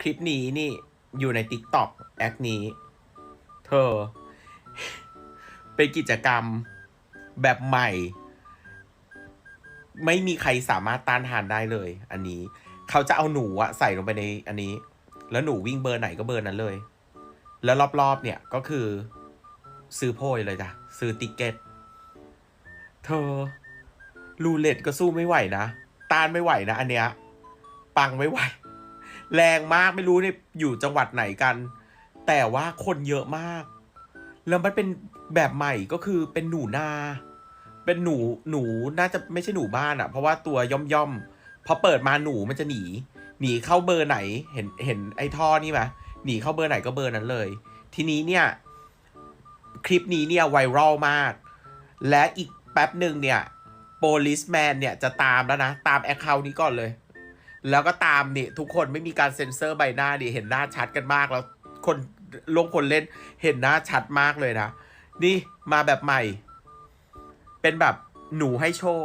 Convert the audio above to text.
คลิปนี้นี่อยู่ใน t ิ k t o k แอคนี้ เธอ เป็นกิจกรรมแบบใหม่ ไม่มีใครสามารถต้านทานได้เลย อันนี้ เขาจะเอาหนูอะใส่ลงไปในอันนี้ แล้วหนูวิ่งเบอร์ไหนก็เบอร์นั้นเลย แล้วรอบๆเนี่ยก็คือ ซื้อโพยเลยจ้ะ ซื้อติกเก็ต เธอ รูเล็ตก็สู้ไม่ไหวนะ ต้านไม่ไหวนะ อันเนี้ย ปังไม่ไหว แรงมากไม่รู้เนี่ยอยู่จังหวัดไหนกัน แต่ว่าคนเยอะมาก แล้วมันเป็นแบบใหม่ก็คือเป็นหนูนา เป็นหนูหนูน่าจะไม่ใช่หนูบ้านอะ่ะ เพราะว่าตัวย่อมย่อมพอเปิดมาหนูมันจะหนี หนีเข้าเบอร์ไหนเห็นเห็นไอ้ท่อนี่ไหมหนีเข้าเบอร์ไหนก็เบอร์นั้นเลย ทีนี้เนี่ย คลิปนี้เนี่ยไวรัลมาก และอีกแป๊บหนึ่งเนี่ยโ o ลิสแมนเนี่ยจะตามแล้วนะ ตามแอคเคาท์นี้ก่อนเลย แล้วก็ตามนี่ทุกคนไม่มีการเซ็นเซอร์ใบหน้าดิเห็นหน้าชัดกันมากแล้วคนลงคนเล่นเห็นหน้าชัดมากเลยนะ นี่มาแบบใหม่ เป็นแบบหนูให้โชค